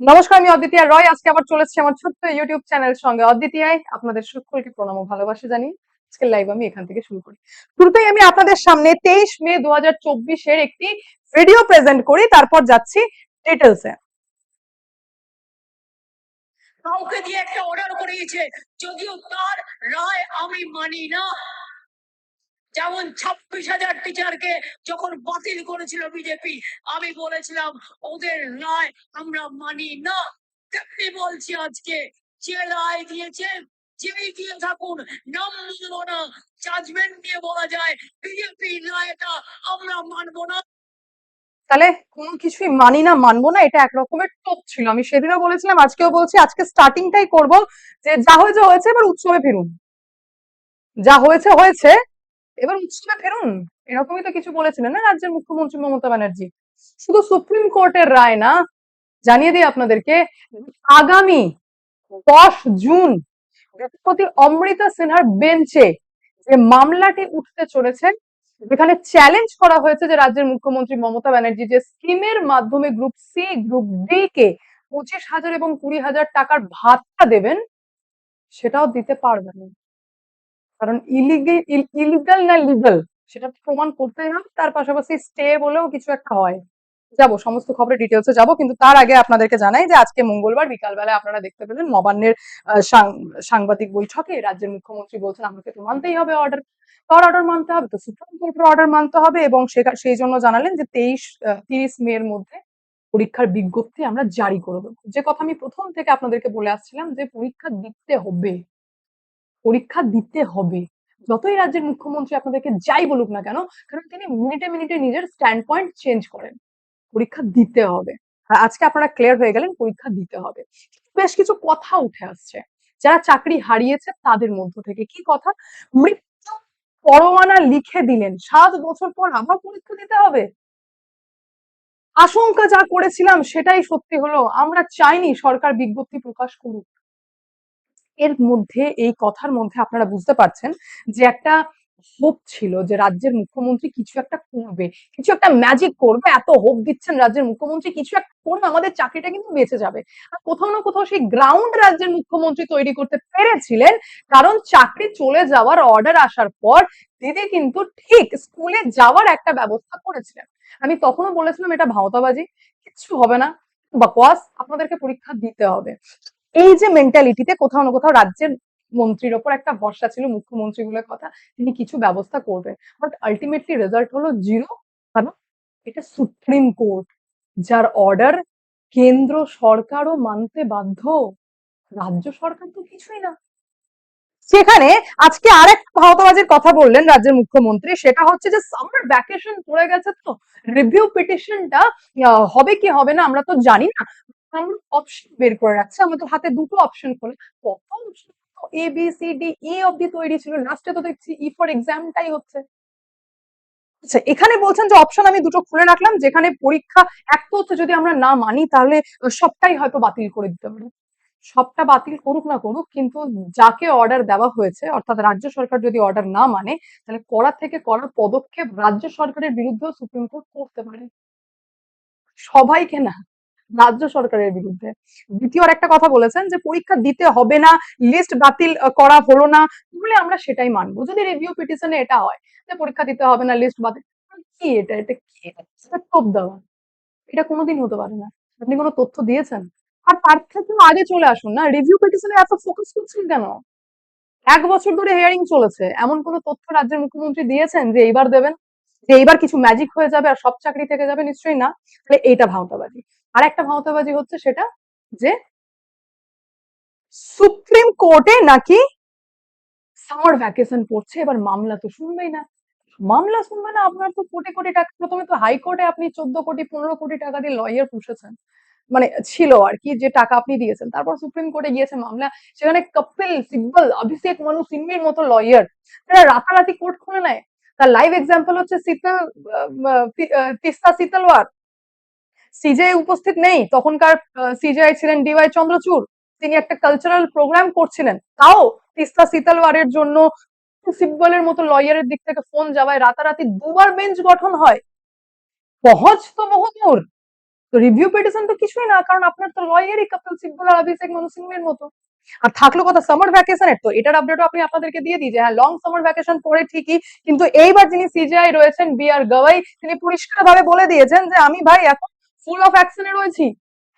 নমস্কার, আমি অদ্বিতীয় রয়। আজকে আবার চলে এসেছি আমার ছোট্ট ইউটিউব চ্যানেল সঙ্গে। অদ্বিতীয় আপনাদের সকলকে প্রণাম ও ভালোবাসা জানি আজকে লাইভ আমি এখান থেকে শুরু করি। শুরুতেই আমি আপনাদের সামনে তেইশ মে দু চব্বিশের একটি ভিডিও প্রেজেন্ট করি, তারপর যাচ্ছি ডিটেলসে কাউকে দিয়ে একটা অর্ডার করিয়েছে। যদিও তার রায় আমি মানি না। যেমন ছাব্বিশ হাজার টিচারকে যখন বাতিল করেছিল বিজেপি আমি বলেছিলাম, ওদের রায় আমরা মানি না। তেমনি বলছি আজকে, যে রায় দিয়েছে যেই দিয়ে থাকুন, নাম মানব না। জাজমেন্ট দিয়ে বলা যায় বিজেপি রায়টা আমরা মানবো না। তাহলে কোনো কিছুই মানি না, মানবো না, এটা এক রকমের টোপ ছিল। আমি সেদিনও বলেছিলাম, আজকেও বলছি, আজকে স্টার্টিংটাই করব যে যা হয়েছে হয়েছে, এবার উৎসবে ফিরুন। যা হয়েছে হয়েছে এবার উৎসবে ফিরুন এরকমই তো কিছু বলেছিলেন না রাজ্যের মুখ্যমন্ত্রী মমতা ব্যানার্জি? শুধু সুপ্রিম কোর্টের রায় না, জানিয়ে দিই আপনাদেরকে, আগামী দশ জুন রাষ্ট্রপতি অমৃতা সিনহার বেঞ্চে যে মামলাটি উঠতে চলেছে, যেখানে চ্যালেঞ্জ করা হয়েছে যে রাজ্যের মুখ্যমন্ত্রী মমতা ব্যানার্জি যে স্কিমের মাধ্যমে গ্রুপ সি গ্রুপ ডি কে পঁচিশ হাজার এবং কুড়ি হাজার টাকার ভাতা দেবেন, সেটাও দিতে পারবেন না। কারণ ইলিগেল না লিগাল সেটা প্রমাণ করতেই হবে তার পাশাপাশি স্টে বলেও কিছু একটা হয়। যাব, সমস্ত খবরের ডিটেলসে যাব, কিন্তু তার আগে আপনাদেরকে জানাই যে আজকে মঙ্গলবার বিকালবেলায় আপনারা দেখতে পেলেন নবান্নের সাংবাদিক বৈঠকে রাজ্যের মুখ্যমন্ত্রী বলছেন, আমাকে তো মানতেই হবে অর্ডার কার অর্ডার মানতে হবে, তো সুপ্রিম কোর্টের অর্ডার মানতে হবে এবং সেই জন্য জানালেন যে তেইশ তিরিশ মে এর মধ্যে পরীক্ষার বিজ্ঞপ্তি আমরা জারি করে দেবো। যে কথা আমি প্রথম থেকে আপনাদেরকে বলে আসছিলাম যে পরীক্ষা দিতে হবে। পরীক্ষা দিতে হবে। যতই রাজ্যের মুখ্যমন্ত্রী আপনাদেরকে যাই বলুক না কেন, কারণ তিনি মিনিটে মিনিটে নিজের স্ট্যান্ড পয়েন্ট চেঞ্জ করেন। পরীক্ষা দিতে হবে। আর আজকে আপনারা ক্লিয়ার হয়ে গেলেন, পরীক্ষা দিতে হবে। বেশ কিছু কথা উঠে আসছে। যারা চাকরি হারিয়েছে তাদের মধ্য থেকে কি কথা? মৃত্যু পরোয়ানা লিখে দিলেন। সাত বছর পর আবার পরীক্ষা দিতে হবে। আশঙ্কা যা করেছিলাম সেটাই সত্যি হলো। আমরা চাইনি সরকার বিজ্ঞপ্তি প্রকাশ করুক। এর মধ্যে, এই কথার মধ্যে আপনারা বুঝতে পারছেন যে একটা হোপ ছিল যে রাজ্যের মুখ্যমন্ত্রী কিছু একটা করবে, কিছু একটা ম্যাজিক করবে, এত হোপ দিচ্ছেন রাজ্যের মুখ্যমন্ত্রী, কিছু একটা করবে আমাদের চাকরিটা কিন্তু বেঁচে যাবে। আর কোথাও না কোথাও সেই গ্রাউন্ড রাজ্যের মুখ্যমন্ত্রী তৈরি করতে পেরেছিলেন, কারণ চাকরি চলে যাওয়ার অর্ডার আসার পর দিদি কিন্তু ঠিক স্কুলে যাওয়ার একটা ব্যবস্থা করেছিলেন। আমি তখনও বলেছিলাম, এটা ভাওতাবাজি, কিচ্ছু হবে না, বাকওয়াস, আপনাদেরকে পরীক্ষা দিতে হবে। এই যে মেন্টালিটিতে কোথাও না কোথাও রাজ্যের মন্ত্রীর ওপর একটা ভরসা ছিল মুখ্যমন্ত্রী বলে কথা, তিনি কিছু ব্যবস্থা করবেন। বাট আলটিমেটলি রেজাল্ট হলো জিরো কারণ এটা সুপ্রিম কোর্ট, যার অর্ডার কেন্দ্র সরকারও মানতে বাধ্য, রাজ্য সরকার তো কিছুই না। সেখানে আজকে আরেক ভাওতাবাজির কথা বললেন রাজ্যের মুখ্যমন্ত্রী, সেটা হচ্ছে যে সামার ভ্যাকেশন পড়ে গেছে তো রিভিউ পিটিশনটা হবে কি হবে না আমরা তো জানি না। আমরা অপশন বের করে রাখছি। আমাদের হাতে দুটো অপশন খোলে। কত option A B C D অব্দি তৈরি ছিল। লাস্টে তো দেখছি ই ফর এক্সামটাই হচ্ছে। আচ্ছা এখানে বলছেন যে অপশন আমি দুটো খুলে রাখলাম, যেখানে পরীক্ষা এক তো হচ্ছে যদি আমরা না মানি, তাহলে সবটাই হয়তো বাতিল করে দিতে পারে। সবটা বাতিল করুক না করুক, কিন্তু যাকে অর্ডার দেওয়া হয়েছে, অর্থাৎ রাজ্য সরকার যদি অর্ডার না মানে তাহলে কড়া থেকে কড়া পদক্ষেপ রাজ্য সরকারের বিরুদ্ধেও সুপ্রিম কোর্ট করতে পারে। সবাইকে না। রাজ্য সরকারের বিরুদ্ধে। দ্বিতীয় একটা কথা বলেছেন যে, পরীক্ষা দিতে হবে না লিস্ট বাতিল করা হলো না বলে আমরা সেটাই মানবো। যদি রিভিউ পিটিশনে এটা হয়, যে পরীক্ষা দিতে হবে না লিস্ট বাতিল কি এটা? এটা কি? টোপ দেওয়া। এটা কোনোদিন হতে পারে না। আপনি কোনো তথ্য দিয়েছেন? আর তার থেকেও আগে চলে আসুন না রিভিউ পিটিশনে এত ফোকাস করছেন কেন? এক বছর ধরে হিয়ারিং চলেছে। এমন কোনো তথ্য রাজ্যের মুখ্যমন্ত্রী দিয়েছেন যে এইবার দেবেন? যে এইবার কিছু ম্যাজিক হয়ে যাবে আর সব চাকরি থেকে যাবে? নিশ্চয়ই না। তাহলে এইটা ভাওতাবাজি আর একটা ভাওতাবাজি হচ্ছে সেটা যে সুপ্রিম কোর্টে নাকি সামার ভ্যাকেশন পড়ছে, এবার মামলা তো শুনবেই না। মামলা শুনবে না, আপনার তো কোটি কোটি টাকা, প্রথমে তো হাইকোর্টে আপনি চোদ্দ কোটি, পনেরো কোটি টাকা দিয়ে লয়ার পুষেছেন। মানে ছিল আর কি, যে টাকা আপনি দিয়েছেন। তারপর সুপ্রিম কোর্টে গিয়েছে মামলা, সেখানে কপিল সিব্বল, অভিষেক মানু সিনমির মতো লয়ার তারা রাতারাতি কোর্ট খুলে নেয়। তার লাইভ এক্সাম্পল হচ্ছে শীতল তিস্তা শীতলওয়ার। সিজে উপস্থিত নেই। তখনকার সিজিআই ছিলেন ডিওয়াই চন্দ্রচূড়। তিনি একটা কালচারাল প্রোগ্রাম করছিলেন। তাও তিস্তা শীতলওয়ারের জন্য সিব্বলের মতো লয়ারের দিক থেকে ফোন যাওয়ায় রাতারাতি দুবার বেঞ্চ গঠন হয়। সহজ তো বহুদূর তো রিভিউ পিটিশন তো কিছুই না, কারণ আপনার তো লয়ারই কপিল সিব্বল আর অভিষেক মনু সিংহের মতো। আর থাকল কথা সামার ভ্যাকেশনের তো এটার আপডেটও আপনি আপনাদেরকে দিয়ে দিই যে হ্যাঁ লং সামার ভ্যাকেশন পরে ঠিকই, কিন্তু এইবার যিনি সিজিআই রয়েছেন বি আর গাওয়াই তিনি পরিষ্কার ভাবে বলে দিয়েছেন যে, আমি ভাই এখন ফুল অফ অ্যাকশনে রয়েছি।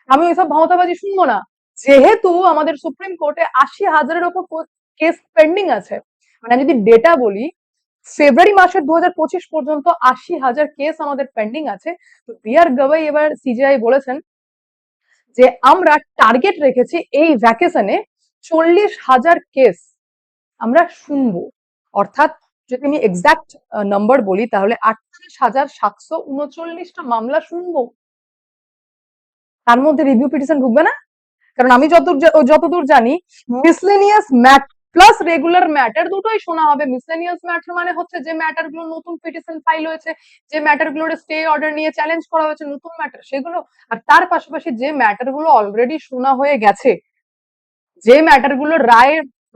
আমি ওইসব ভাওতাবাজি শুনব না। যেহেতু আমাদের সুপ্রিম কোর্টে আশি হাজারের ওপর কেস পেন্ডিং আছে। মানে যদি ডেটা বলি ফেব্রুয়ারি মাসের দু পর্যন্ত আশি হাজার কেস আমাদের পেন্ডিং আছে। তো বি আর গাওয়াই এবার সিজিআই বলেছেন যে, আমরা টার্গেট রেখেছি এই ভ্যাকেশনে চল্লিশ হাজার কেস আমরা শুনব। অর্থাৎ যদি আমি এক্সাক্ট নাম্বার বলি, তাহলে আটত্রিশ হাজার সাতশো উনচল্লিশটা মামলা শুনব। তার মধ্যে রিভিউ পিটিশন ঢুকবে না? কারণ আমি যতদূর জানি miscellaneous matter plus regular matter দুটোই শোনা হবে। মিসলেনিয়াস ম্যাটার মানে হচ্ছে যে ম্যাটারগুলো নতুন পিটিশন ফাইল হয়েছে, যে ম্যাটারগুলোর স্টে অর্ডার নিয়ে চ্যালেঞ্জ করা হয়েছে, নতুন ম্যাটার সেগুলো আর তার পাশাপাশি যে ম্যাটারগুলো অলরেডি শোনা হয়ে গেছে, যে ম্যাটারগুলো রায়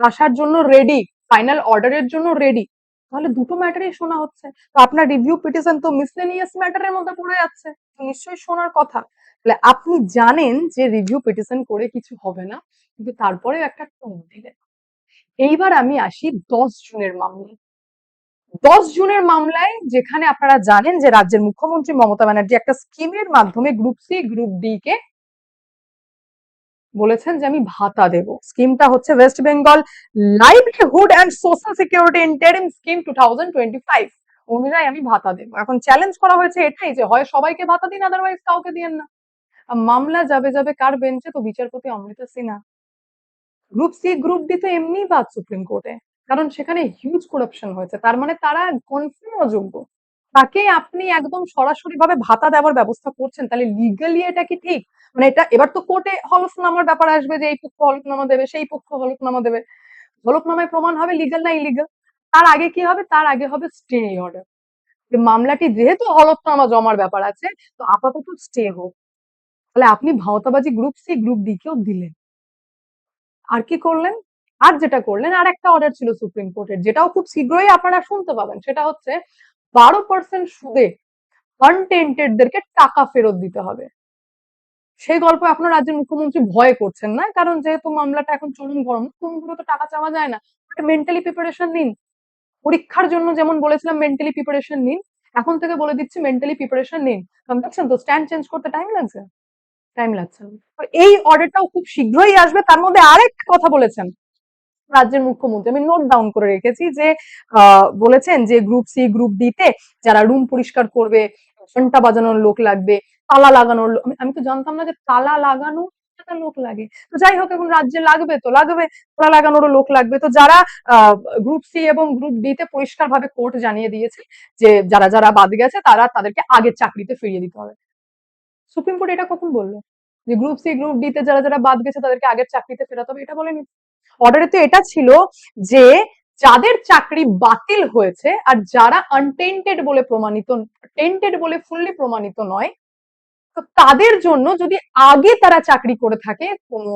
আসার জন্য রেডি ফাইনাল অর্ডারের জন্য রেডি তাহলে দুটো ম্যাটারই শোনা হচ্ছে। তো আপনার রিভিউ পিটিশন তো মিসলেনিয়াস ম্যাটারের মধ্যে পড়ে যাচ্ছে। নিশ্চয়ই শোনার কথা। তাহলে আপনি জানেন যে রিভিউ পিটিশন করে কিছু হবে না, কিন্তু তারপরেও একটা টোন দিলেন। এইবার আমি আসি দশ জুনের মামলায়। দশ জুনের মামলায় যেখানে আপনারা জানেন যে রাজ্যের মুখ্যমন্ত্রী মমতা ব্যানার্জি একটা স্কিমের মাধ্যমে গ্রুপ সি গ্রুপ ডি কে বলেছেন যে আমি ভাতা দেব। স্কিমটা হচ্ছে West Bengal livelihood and social security interim scheme two thousand twenty five অনুযায়ী আমি ভাতা দেবো। এখন চ্যালেঞ্জ করা হয়েছে এটাই যে হয় সবাইকে ভাতা দিন আদারওয়াইজ কাউকে দিয়েন না। মামলা যাবে যাবে কার বেঞ্চে? তো বিচারপতি Amrita Sinha. Group C, group D তো এমনি বাদ সুপ্রিম কোর্টে। কারণ সেখানে হিউজ করাপশন হয়েছে। তার মানে তারা কনফার্ম অযোগ্য। তাকে আপনি একদম সরাসরি ভাবে ভাতা দেওয়ার ব্যবস্থা করছেন, তাহলে লিগালি এটা কি ঠিক? মানে এটা এবার তো কোর্টে হলফনামার ব্যাপার আসবে যে এই পক্ষ হলফনামা দেবে, সেই পক্ষ হলফনামা দেবে। হলফনামায় প্রমাণ হবে লিগাল না ইলিগাল তার আগে কি হবে? তার আগে হবে স্টে অর্ডার মামলাটি যেহেতু হলফনামা জমার ব্যাপার আছে, তো আপাতত স্টে হোক। তাহলে আপনি ভাওতাবাজি গ্রুপ সি গ্রুপ ডি কেও দিলেন। আর কি করলেন? আর যেটা করলেন, আর একটা অর্ডার ছিল সুপ্রিম কোর্টের যেটাও খুব শীঘ্রই আপনারা শুনতে পাবেন। সেটা হচ্ছে বারো পার্সেন্ট সুদে আনটেন্টেডদেরকে টাকা ফেরত দিতে হবে। সেই গল্প আপনার রাজ্যের মুখ্যমন্ত্রী ভয় করছেন না, কারণ যেহেতু মামলাটা এখন চরম গরম কোনগুলো তো টাকা চাওয়া যায় না। মেন্টালি প্রিপারেশন নিন। পরীক্ষার জন্য যেমন বলেছিলাম মেন্টালি প্রিপারেশন নিন। এখন থেকে বলে দিচ্ছি মেন্টালি প্রিপারেশন নিন। দেখছেন তো স্ট্যান্ড চেঞ্জ করতে টাইম লাগছে। টাইম লাগছে। এই অর্ডারটাও খুব শীঘ্রই আসবে। তার মধ্যে আরেকটা কথা বলেছেন রাজ্যের মুখ্যমন্ত্রী। আমি নোট ডাউন করে রেখেছি যে বলেছেন যে গ্রুপ সি গ্রুপ ডি তে যারা রুম পরিষ্কার করবে, ঘণ্টা বাজানোর লোক লাগবে, তালা লাগানোর আমি- তো জানতাম না যে তালা লাগানো লোক লাগে। তো যাই হোক, এখন রাজ্যে লাগবে তো লাগবে, তালা লাগানোরও লোক লাগবে। তো যারা গ্রুপ সি এবং গ্রুপ ডি তে পরিষ্কার ভাবে কোর্ট জানিয়ে দিয়েছে যে যারা যারা বাদ গেছে, তারা তাদেরকে আগের চাকরিতে ফিরিয়ে দিতে হবে। সুপ্রিম কোর্ট এটা কখন বলল? যে গ্রুপ সি গ্রুপ ডি তে যারা যারা বাদ গেছে তাদেরকে আগের চাকরিতে ফেরাতে হবে, এটা বলেনি। অর্ডারে তো এটা ছিল যে যাদের চাকরি বাতিল হয়েছে আর যারা আনটেন্টেড বলে প্রমাণিত টেন্টেড বলে ফুললি প্রমাণিত নয়, তো তাদের জন্য যদি আগে তারা চাকরি করে থাকে কোনো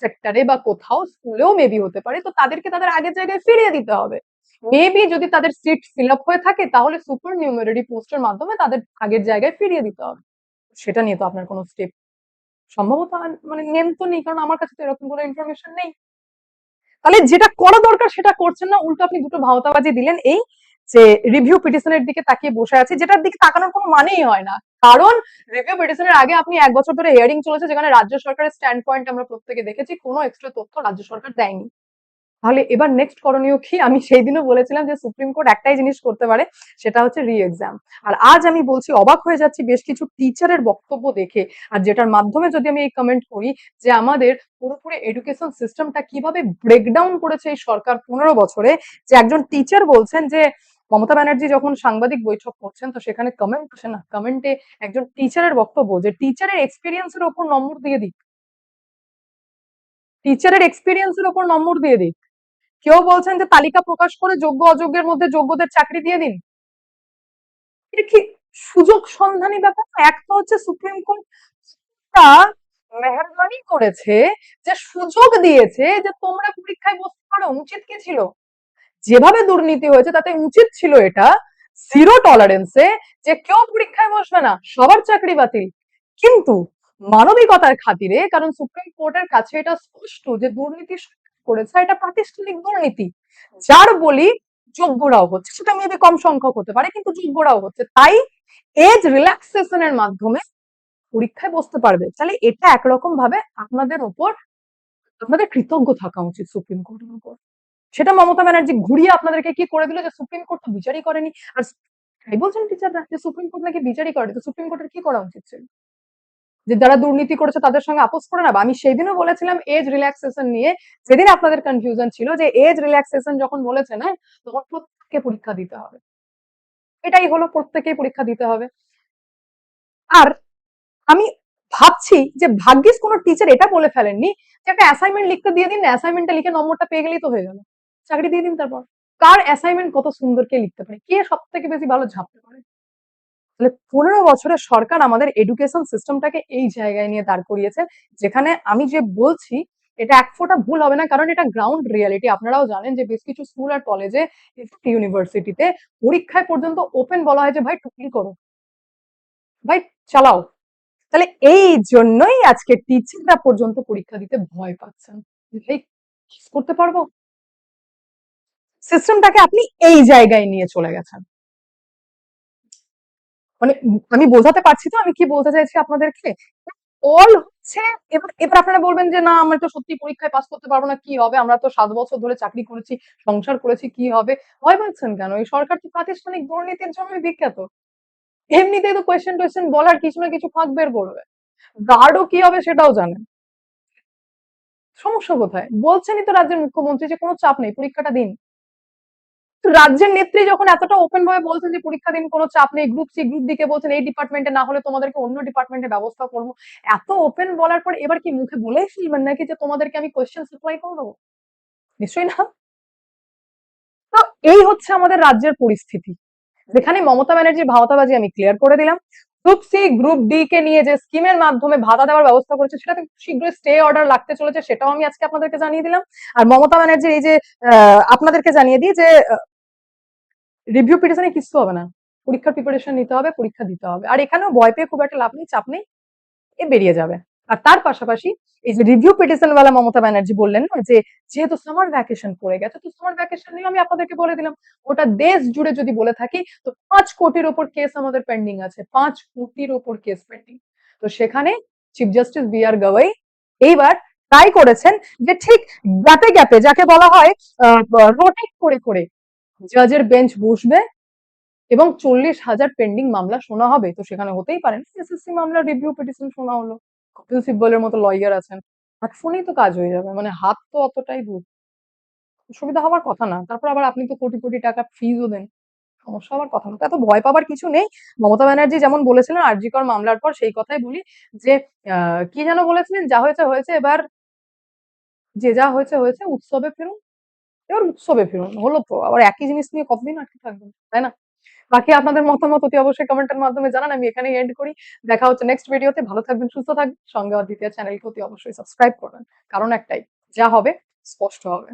সেক্টরে বা কোথাও স্কুলেও মেবি হতে পারে, তো তাদেরকে তাদের আগের জায়গায় ফিরিয়ে দিতে হবে। মেবি যদি তাদের সিট ফিল আপ হয়ে থাকে, তাহলে সুপার নিউমেরারি পোস্টের মাধ্যমে তাদের আগের জায়গায় ফিরিয়ে দিতে হবে। সেটা নিয়ে তো আপনার কোনো স্টেপ সম্ভবত মানে নেম তো নেই, কারণ আমার কাছে তো এরকম কোনো ইনফরমেশন নেই। তাহলে যেটা করা দরকার সেটা করছেন না, উল্টো আপনি দুটো ভাওতাবাজি দিলেন এই যে রিভিউ পিটিশনের দিকে তাকিয়ে বসে আছে, যেটার দিকে তাকানোর কোনো মানেই হয় না। কারণ রিভিউ পিটিশনের আগে আপনি এক বছর ধরে হিয়ারিং চলেছে, যেখানে রাজ্য সরকারের স্ট্যান্ড পয়েন্ট আমরা প্রত্যেকে দেখেছি, কোনো এক্সট্রা তথ্য রাজ্য সরকার দেয়নি। তাহলে এবার নেক্সট করণীয় কি? আমি সেই দিনও বলেছিলাম যে সুপ্রিম কোর্ট একটাই জিনিস করতে পারে, সেটা হচ্ছে রি এক্সাম আর আজ আমি বলছি, অবাক হয়ে যাচ্ছি, বেশ কিছু টিচারের বক্তব্য দেখে। আর যেটার মাধ্যমে যদি আমি এই কমেন্ট করি যে আমাদের পুরোপুরি এডুকেশন সিস্টেমটা কীভাবে ব্রেকডাউন করেছে এই সরকার পনেরো বছরে, যে একজন টিচার বলছেন যে, মমতা ব্যানার্জি যখন সাংবাদিক বৈঠক করছেন, তো সেখানে কমেন্ট আসে না কমেন্টে একজন টিচারের বক্তব্য যে টিচারের এক্সপিরিয়েন্সের ওপর নম্বর দিয়ে দিক। টিচারের এক্সপিরিয়েন্সের ওপর নম্বর দিয়ে দিক। কেউ বলছেন যে তালিকা প্রকাশ করে যোগ্য অযোগ্যের মধ্যে যোগ্যদের চাকরি দিয়ে দিন। কি সুযোগ সন্ধানী ব্যাপার? না? এক তো হচ্ছে সুপ্রিম কোর্ট মেহরবানি করেছে, যে সুযোগ দিয়েছে যে তোমরা পরীক্ষায় বসতে পারো, উচিত কি ছিল? যেভাবে দুর্নীতি হয়েছে, তাতে উচিত ছিল এটা জিরো টলারেন্সে যে কেউ পরীক্ষায় বসবে না, সবার চাকরি বাতিল। কিন্তু মানবিকতার খাতিরে, কারণ সুপ্রিম কোর্টের কাছে এটা স্পষ্ট যে দুর্নীতি করেছে এটা প্রাতিষ্ঠানিক দুর্নীতি। যার বলি যোগ্যরাও হচ্ছে সেটা মেবি কম সংখ্যক হতে পারে কিন্তু যোগ্যরাও হচ্ছে। তাই এজ রিল্যাক্সেশনের মাধ্যমে পরীক্ষায় বসতে পারবে। তাহলে এটা একরকম ভাবে আপনাদের উপর আপনাদের কৃতজ্ঞ থাকা উচিত সুপ্রিম কোর্টের উপর সেটা মমতা ব্যানার্জি ঘুরিয়ে আপনাদেরকে কি করে দিল যে সুপ্রিম কোর্ট তো বিচারই করেনি? আর তাই বলছেন টিচাররা যে সুপ্রিম কোর্ট নাকি বিচারই করে তো সুপ্রিম কোর্টের কি করা উচিত ছিল? যে যারা দুর্নীতি করেছে তাদের সঙ্গে আপোষ করে নেবে আমি সেই দিনও বলেছিলাম এজ রিল্যাক্সেশন নিয়ে, যেদিন আপনাদের কনফিউশন ছিল যে এজ রিল্যাক্সেশন যখন বলেছে না তখন প্রত্যেককে পরীক্ষা দিতে হবে। এটাই হলো প্রত্যেকেই পরীক্ষা দিতে হবে। আর আমি ভাবছি যে ভাগ্যিস কোনো টিচার এটা বলে ফেলেননি যে একটা অ্যাসাইনমেন্ট লিখতে দিয়ে দিন না অ্যাসাইনমেন্টটা লিখে নম্বরটা পেয়ে গেলেই তো হয়ে গেল। চাকরি দিয়ে দিন তারপর। কার অ্যাসাইনমেন্ট কত সুন্দর কে লিখতে পারে? কে সব থেকে বেশি ভালো ঝাপতে পারে তাহলে পনেরো বছরের সরকার আমাদের এডুকেশন সিস্টেমটাকে এই জায়গায় নিয়ে দাঁড় করিয়েছে, যেখানে আমি যে বলছি, এটা এক ফোঁটা ভুল হবে না, কারণ এটা গ্রাউন্ড রিয়ালিটি আপনারাও জানেন যে বেশ কিছু স্কুল আর কলেজে ইউনিভার্সিটিতে পরীক্ষায় পর্যন্ত ওপেন বলা হয় যে, ভাই টুকলি করো ভাই, চালাও। তাহলে এই জন্যই আজকে টিচাররা পর্যন্ত পরীক্ষা দিতে ভয় পাচ্ছেন। ভাই করতে পারব? সিস্টেমটাকে আপনি এই জায়গায় নিয়ে চলে গেছেন। মানে আমি বোঝাতে পারছি তো আমি কি বলতে চাইছি আপনাদেরকে? অল হচ্ছে, এবার এবার আপনারা বলবেন যে না, আমরা তো সত্যি পরীক্ষায় পাস করতে পারব না, কি হবে? আমরা তো সাত বছর ধরে চাকরি করেছি, সংসার করেছি, কি হবে? ভয় পাচ্ছেন কেন? এই সরকার তো প্রাতিষ্ঠানিক দুর্নীতির জন্য বিখ্যাত। এমনিতেই তো কোয়েশ্চেন টোয়েশ্চেন বলার কিছু না কিছু ফাঁক বের করবে। গার্ডও কি হবে সেটাও জানেন। সমস্যা কোথায়? বলছেনই তো রাজ্যের মুখ্যমন্ত্রী যে কোনো চাপ নেই, পরীক্ষাটা দিন। রাজ্যের নেত্রী যখন এতটা ওপেন ভাবে বলছেন যে পরীক্ষা দিন কোনো চাপ নেই গ্রুপ সি গ্রুপ দিকে বলছেন এই ডিপার্টমেন্টে না হলে তোমাদেরকে অন্য ডিপার্টমেন্টে ব্যবস্থা করব। এত ওপেন বলার পর এবার কি মুখে বলেই ফেলবেন নাকি যে তোমাদেরকে আমি কোয়েশ্চেন সাপ্লাই করে দেবো? নিশ্চয়ই না। তো এই হচ্ছে আমাদের রাজ্যের পরিস্থিতি। যেখানে মমতা ব্যানার্জির ভাওতাবাজি আমি ক্লিয়ার করে দিলাম। গ্রুপ সি গ্রুপ ডি কে নিয়ে যে স্কিমের মাধ্যমে ভাতা দেওয়ার ব্যবস্থা করেছে সেটাতে শীঘ্রই স্টে অর্ডার লাগতে চলেছে, সেটাও আমি আজকে আপনাদেরকে জানিয়ে দিলাম। আর মমতা ব্যানার্জি এই যে আপনাদেরকে জানিয়ে দিই যে রিভিউ পিটিশনে কিছু হবে না। পরীক্ষার প্রিপারেশন নিতে হবে, পরীক্ষা দিতে হবে। আর এখানেও ভয় পেয়ে খুব একটা লাভ নেই, চাপ নেই, এ বেরিয়ে যাবে। আর তার পাশাপাশি এই যে রিভিউ পিটিশন ওয়ালা মমতা ব্যানার্জি বললেন না, যে যেহেতু সামার ভ্যাকেশন পড়ে গেছে, তো সামার ভ্যাকেশন নিয়ে আমি আপনাদেরকে বলে দিলাম ওটা দেশ জুড়ে যদি বলে থাকি, তো পাঁচ কোটির ওপর কেস আমাদের পেন্ডিং আছে, পাঁচ কোটির ওপর কেস পেন্ডিং তো সেখানে chief justice B R Gavai এইবার ট্রাই করেছেন যে ঠিক গ্যাপে গ্যাপে যাকে বলা হয় রোটেট করে করে জাজের বেঞ্চ বসবে এবং চল্লিশ হাজার পেন্ডিং মামলা শোনা হবে। তো সেখানে হতেই পারে এসএসসি মামলা রিভিউ পিটিশন শোনা হলো। কপিল সিব্বলের মতো লয়ার আছেন। এক ফোনেই তো কাজ হয়ে যাবে। মানে হাত তো অতটাই দূর। সুবিধা হওয়ার কথা না। তারপর আবার আপনি তো কোটি কোটি টাকা ফিজও দেন। সমস্যা হওয়ার কথা না। এত ভয় পাবার কিছু নেই। মমতা ব্যানার্জি যেমন বলেছিলেন, আরজিকর মামলার পর সেই কথাই বলি যে কি যেন বলেছিলেন? যা হয়েছে হয়েছে। এবার যে যা হয়েছে হয়েছে, উৎসবে ফিরুন। এবার উৎসবে ফিরুন, হলো তো। আবার একই জিনিস নিয়ে কতদিন আটকে থাকবেন তাই না? বাকি আপনাদের মতামত অতি অবশ্যই কমেন্টের মাধ্যমে জানান, আমি এখানেই এন্ড করি। দেখা হচ্ছে নেক্সট ভিডিওতে ভালো থাকবেন, সুস্থ থাকবেন। সঙ্গে দ্বিতীয় চ্যানেলকে অতি অবশ্যই সাবস্ক্রাইব করবেন। কারণ একটাই, যা হবে, স্পষ্ট হবে।